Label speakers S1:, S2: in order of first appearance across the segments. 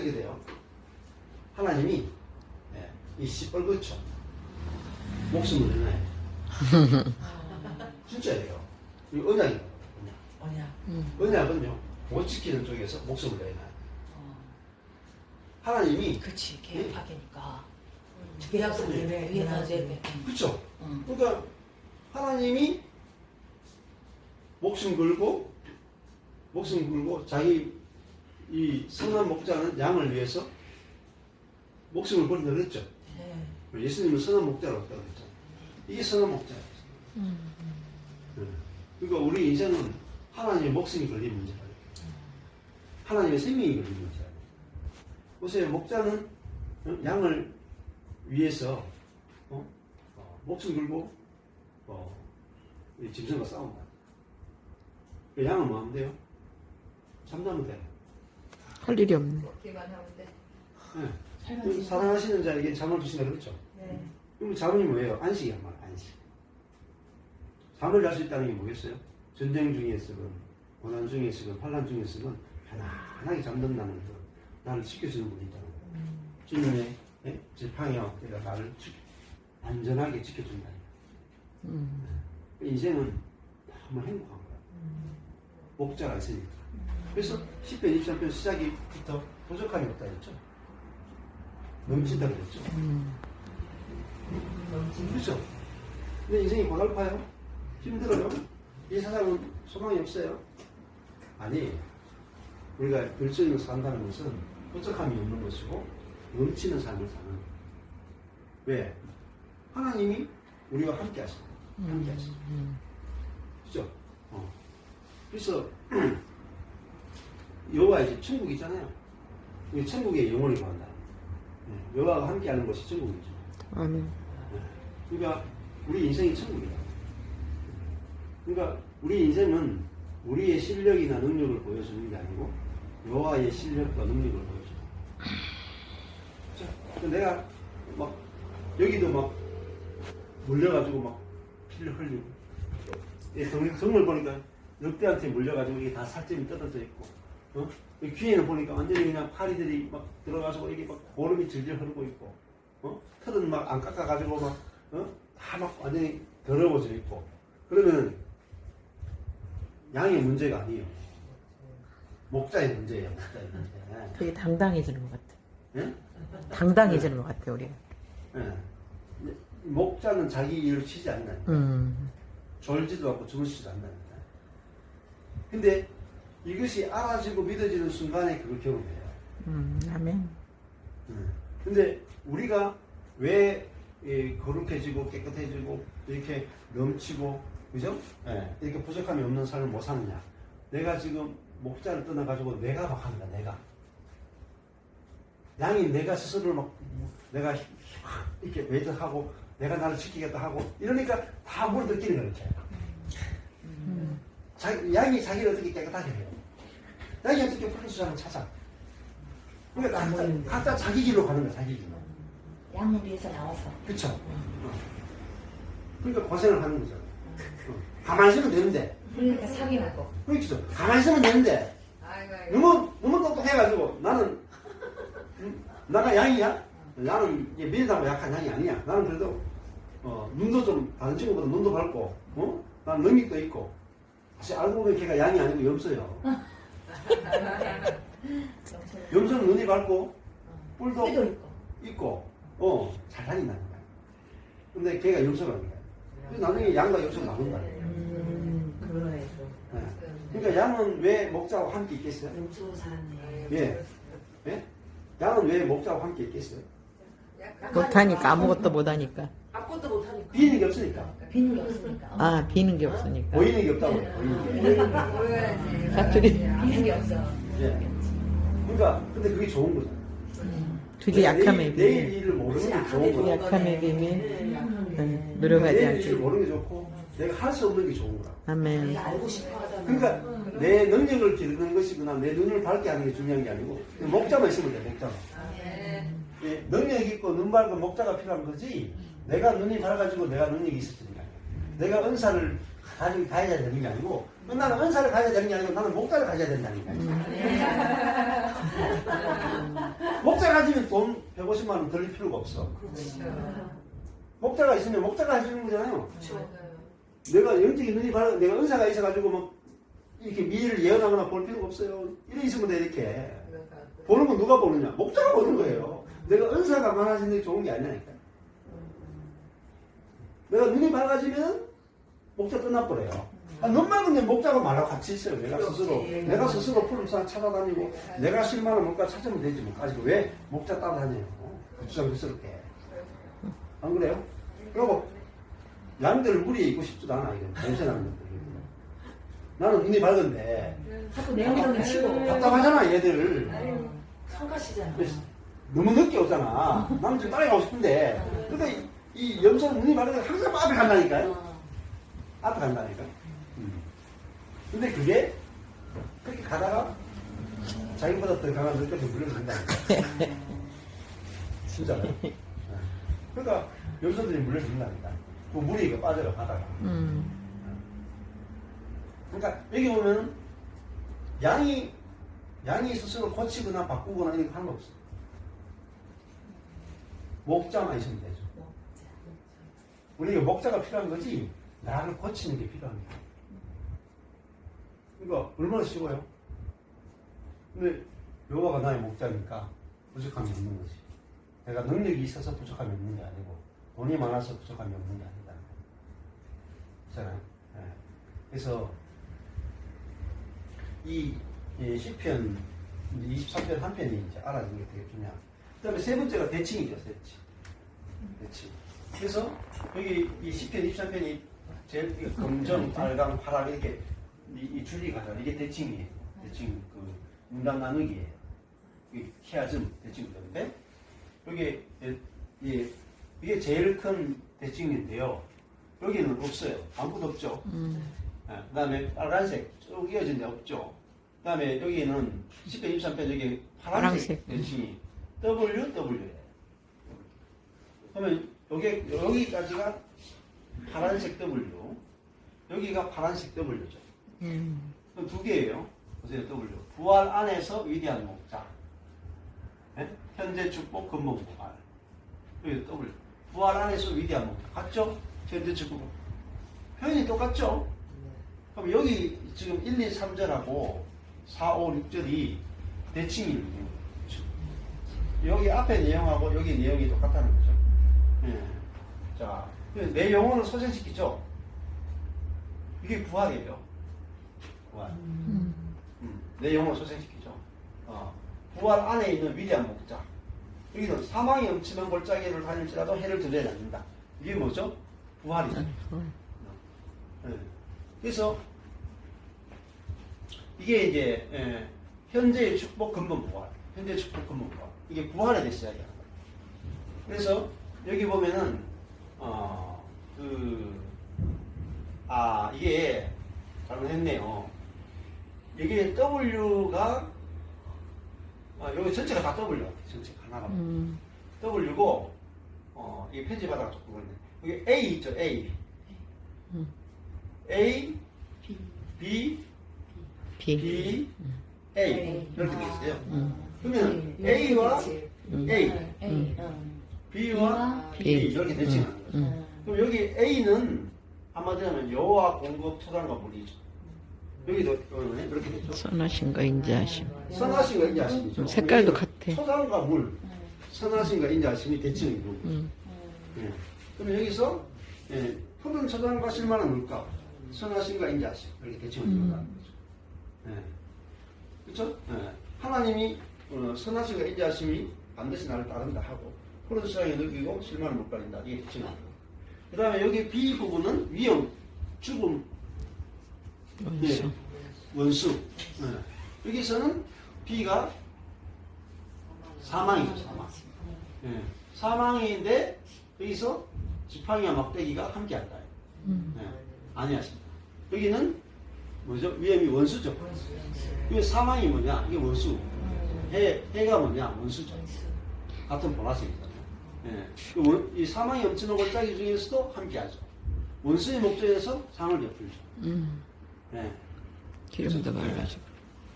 S1: 어떻게 돼요? 하나님이 예, 이 시뻘겋죠. 목숨을 내놔요. 진짜예요. 이 언약이에요. 언약.
S2: 언약.
S3: 음.
S1: 언약은요, 못 지키는 쪽에서 목숨을 내놔요.
S2: 어.
S1: 하나님이,
S2: 그치 계약 파괴니까.
S3: 계약서
S2: 네,
S3: 때문에
S2: 네,
S3: 해야지.
S2: 네.
S1: 그쵸?
S2: 응.
S1: 그러니까 하나님이 목숨 걸고 목숨 걸고 자기 이 선한 목자는 양을 위해서 목숨을 버린다 그랬죠.
S2: 네.
S1: 예수님은 선한 목자라고 했다고 그랬잖아요. 이게 선한 목자예요.
S3: 음.
S1: 네. 그러니까 우리 인생은 하나님의 목숨이 걸린 문제가 하나님의 생명이 걸린 문제야. 보세요. 목자는 어, 양을 위해서 어? 어, 목숨 걸고 어, 이 짐승과 싸운다. 그 양은 뭐 하면 돼요? 잠자면 돼요.
S3: 할 일이 없네.
S1: 네. 그. 사랑하시는 자에게 잠을 주신다 그랬죠.
S4: 네.
S1: 그럼 잠이 뭐예요? 안식이란 말이야, 안식. 잠을 잘 수 있다는 게 뭐겠어요? 전쟁 중에서건, 고난 중에서건, 환란 중에서건, 편안하게 잠든다는 거, 나를 지켜주는 분이 있다는 거. 주님의 예? 지팡이와 내가 나를 지- 안전하게 지켜준다.
S3: 음.
S1: 인생은 너무 행복한 거야. 목자가 있으니까. 그래서 10편, 23편 시작부터 부족함이 없다 했죠. 넘친다 그랬죠.
S3: 음.
S1: 그렇죠. 근데 인생이 고달파요. 힘들어요. 이 세상은 소망이 없어요. 아니, 우리가 결정을 산다는 것은 부족함이 없는 것이고 넘치는 삶을 사는 거예요. 왜? 하나님이 우리와 함께 하십니다. 함께 하십니다.
S3: 음.
S1: 그죠? 어. 그래서 여호와 이제 천국 이잖아요. 이 천국의 영혼이 구한다. 네, 여호와가 함께하는 것이 천국이죠.
S3: 아멘.
S1: 그러니까 우리 인생이 천국이다. 그러니까 우리 인생은 우리의 실력이나 능력을 보여주는 게 아니고 여호와의 실력과 능력을 보여줘. 자, 그 내가 막 여기도 막 물려가지고 막 피를 흘리고 이 성- 성을 보니까 늑대한테 물려가지고 이게 다 살점이 떨어져 있고 어? 이 귀에는 보니까 완전히 그냥 파리들이 막 들어가서 이게 막 고름이 질질 흐르고 있고 어? 털은 막 안 깎아가지고 막 어? 다 막 완전히 더러워져 있고 그러면 양의 문제가 아니에요 목자의 문제예요 목자의 문제
S3: 되게 당당해지는 것 같아.
S1: 예?
S3: 당당해지는 것 같아 우리가.
S1: 예. 목자는 자기 일을 치지 않는다
S3: 음.
S1: 졸지도 않고 주무시지도 않는다 근데 이것이 알아지고 믿어지는 순간에 그걸 경험해요
S3: 음. 아멘.
S1: 음. 근데 우리가 왜 이, 거룩해지고 깨끗해지고 이렇게 넘치고 그죠? 예, 이렇게 부족함이 없는 삶을 못 사느냐? 내가 지금 목자를 떠나가지고 내가 막 한다. 내가 양이 내가 스스로를 막 내가 이렇게 외적하고 내가 나를 지키겠다 하고 이러니까 다 물들끼는 거예요. 이렇게. 자기, 양이 자기를 어떻게 깨끗하게 해요? 양이 어떻게 풀수장을 찾아? 그러니까 각자, 각자 자기 길로 가는 거야, 자기 길로.
S2: 양을 위해서 나와서.
S1: 그쵸? 어. 그러니까 고생을 하는 거죠. 어. 가만히 있으면 되는데.
S2: 그러니까 사기 나고.
S1: 그렇죠. 가만히 있으면 되는데.
S4: 아이고, 아이고.
S1: 너무, 너무 똑똑해가지고 나는, 음, 나가 양이야? 나는 이게 밀다고 약한 양이 아니야. 나는 그래도, 어, 눈도 좀, 다른 친구보다 눈도 밝고, 어? 나는 능력도 있고. 사실 알고 보면 걔가 양이 아니고 염소요. 염소는 눈이 밝고, 뿔도
S2: 있고.
S1: 있고, 어, 잘 다닌다는 거야. 근데 걔가 염소라는 거야. 그래서 나중에 양과 염소가 나온다.
S3: 음.
S2: 그러네.
S1: 네. 그러니까 양은 왜 목자와 함께 있겠어요?
S2: 용수 사네.
S1: 예. 예? 양은 왜 목자와 함께 있겠어요?
S3: 못하니까 아무것도 못하니까.
S4: 아무것도 못하니까.
S1: 비는 게 없으니까.
S2: 비는 게 없으니까.
S3: 아 비는 게 없으니까.
S1: 보이는 게 없다고. 보이는 게.
S4: 보여야지.
S3: 사투리.
S2: 비는 게 없어.
S1: 예. 그러니까, 근데 그게 좋은 거잖아.
S3: 그게 약함의
S1: 내일, 내일. 일을 모르는 게 좋은 거야.
S4: 네.
S3: 음, 노력하지
S1: 내일 일을. 모르는 게 좋고, 내가 할 수 없는 게 좋은 거야.
S3: 아멘.
S2: 내가 알고 싶어 하잖아.
S1: 그러니까 내 능력을 기르는 것이구나, 내 눈을 밝게 하는 게 중요한 게 아니고, 목자만 있으면 돼, 목자만.
S4: 네.
S1: 예, 능력 있고 눈 밝은 목자가 필요한 거지 내가 눈이 밝아지고 내가 능력이 있을 테니까 내가 은사를 가지고 가져야 되는 게 아니고 나는 은사를 가져야 되는 게 아니고 나는 목자를 가져야 된다니까 목자 가지면 돈 150만 원 들릴 필요가 없어.
S4: 그렇죠.
S1: 목자가 있으면 목자가 해주는 거잖아요.
S4: 맞아요.
S1: 내가 영적인 눈이 바로 내가 은사가 있어가지고 막 이렇게 미래를 예언하거나 볼 필요가 없어요. 이래 있으면 돼 이렇게. 보는 건 누가 보느냐? 목자가 보는 거예요. 내가 은사가 많아지는 게 좋은 게 아니라니까. 내가 눈이 밝아지면 목자 끝나버려요. 아, 눈 맑은데 목자가 말하고 같이 있어요. 내가 스스로. 내가 스스로 풀을 찾아다니고 내가 실만한 뭔가 찾으면 되지 뭐. 가지고 왜 목자 따라다녀요? 부추장스럽게. 안 그래요? 그리고 양들 무리에 있고 싶지도 않아. 이거 냄새 나는 것들. 나는 눈이 밝은데
S2: 자꾸 내용들은 치고.
S1: 답답하잖아 얘들.
S2: 아유, 성가시잖아.
S1: 너무 늦게 오잖아. 나는 지금 빨리 가고 싶은데. 근데 이, 이 염소는 눈이 밝은데 항상 앞에 간다니까요. 앞에 간다니까. 음. 근데 그게 그렇게 가다가 자기보다 더 강한 늙까지 물려서 간다니까. 진짜로. 네. 그러니까 염소들이 물려서 간다니까. 그 물이 빠져요, 가다가.
S3: 음.
S1: 그러니까 여기 보면 양이 양이 스스로 고치거나 바꾸거나 이런 거 하는 거 없어. 목자만 있으면 되죠. 우리가 목자가 필요한 거지 나를 고치는 게 필요합니다. 그러니까 얼마나 쉬워요? 근데 여호와가 나의 목자니까 부족함이 없는 거지. 내가 능력이 있어서 부족함이 없는 게 아니고 돈이 많아서 부족함이 없는 게 아니다. 있잖아요. 예. 그래서 이, 이 시편 23편 한 편이 이제 알아지는 게 되게 중요한. 그 다음에 세 번째가 대칭이죠, 대칭. 대칭. 그래서 여기 이 시편 23편이 제일 이 검정, 빨강, 파랑 이렇게 이, 이 줄이 가잖아요. 이게 대칭이에요. 대칭 그 문단 나누기예요. 이 키아즘 대칭인데 여기 예, 예, 이게 제일 큰 대칭인데요. 여기는 없어요. 아무것도 없죠.
S3: 음.
S1: 그 다음에 빨간색 쭉 이어진 데 없죠. 그 다음에 여기는 10편 23편 여기 파란색
S3: 파란색.
S1: 대칭이 W, W예요. 그러면 여기, 여기까지가 파란색 W, 여기가 파란색 W죠.
S3: 음.
S1: 그럼 두 개예요. 보세요, W. 부활 안에서 위대한 목자. 예? 현재 축복 근본 부활. 여기 W. 부활 안에서 위대한 목자. 같죠? 현재 축복. 표현이 똑같죠? 그럼 여기 지금 1, 2, 3절하고 4, 5, 6절이 대칭이에요. 여기 앞에 내용하고 여기 내용이 똑같다는 거죠. 예. 자, 내 영혼을 소생시키죠? 이게 부활이에요. 부활.
S3: 음.
S1: 음, 내 영혼을 소생시키죠. 어, 부활 안에 있는 위대한 목자. 여기는 사망이 엄침한 골짜기를 다닐지라도 해를 들여야 않는다. 이게 뭐죠? 부활이죠. 예. 그래서 이게 이제 예, 현재의 축복 근본 부활, 현재의 축복 근본 부활. 이게 부활에 대해서 이야기하는 거예요. 그래서 여기 보면은 어 그 아 이게 잘못했네요. 이게 W가 아, 여기 전체가 다 W. 전체 하나가
S3: 음.
S1: W고 어 이게 편집하다가 조금 그렇네. 여기 A 있죠 A.
S3: 음.
S1: A, B,
S3: 비.
S1: B, A 이렇게 돼 있어요.
S3: 음.
S1: 그러면 A와
S3: 음.
S1: A, B와
S3: B.
S1: 이렇게.
S3: 음.
S1: 그럼 여기 A는 한마디로 하면 여호와 공급 초단과 물이죠. 여기도 어, 이렇게 되죠.
S3: 선하신 거 인자하심.
S1: 선하신과 인자하심이죠.
S3: 음, 색깔도 같아.
S1: 초단과 물, 선하신과 인자하심이 대칭이고.
S3: 음.
S1: 예. 그럼 여기서 예, 푸른 초단과 실만한 물가, 선하신과 인자하심 이렇게 대칭을
S3: 음.
S1: 이루어가는 거죠. 예. 그렇죠? 예. 하나님이 어, 선하신과 인자하심이 반드시 나를 따른다 하고 푸른 세상에 느끼고 실만한 물가린다 이게 대칭하는 거예요. 그 다음에 여기 B 부분은 위험, 죽음,
S3: 원수.
S1: 예, 원수. 예. 여기서는 B가 사망이죠, 사망. 예. 사망인데 여기서 지팡이와 막대기가 함께한다.
S3: 음.
S1: 예. 아니하십니다. 여기는 뭐죠? 위험이 원수죠. 이게 사망이 뭐냐? 이게 원수. 해, 해가 뭐냐? 원수죠. 같은 보라색이잖아요. 예. 그 원- 이 사망이 엄청난 골짜기 중에서도 함께하죠. 원수의 목적에서 상을 베풀죠.
S3: 음.
S1: 예.
S3: 기름도 발라주고.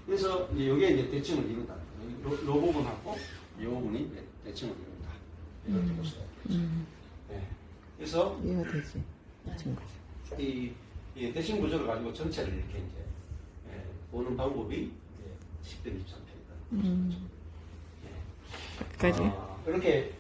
S1: 그래서 이제 여기에 이제 대칭을 이룬다. 요, 요 부분하고 요 대칭을 이룬다. 이렇게 볼 수가 있죠.
S3: 음,
S1: 예. 그래서
S3: 이해가 되지.
S1: 이, 이 대칭 구조를 가지고 전체를 이렇게 이제 예, 보는 방법이 이제 10대 23편이다.
S3: 음, 끝까지.
S1: 아, 이렇게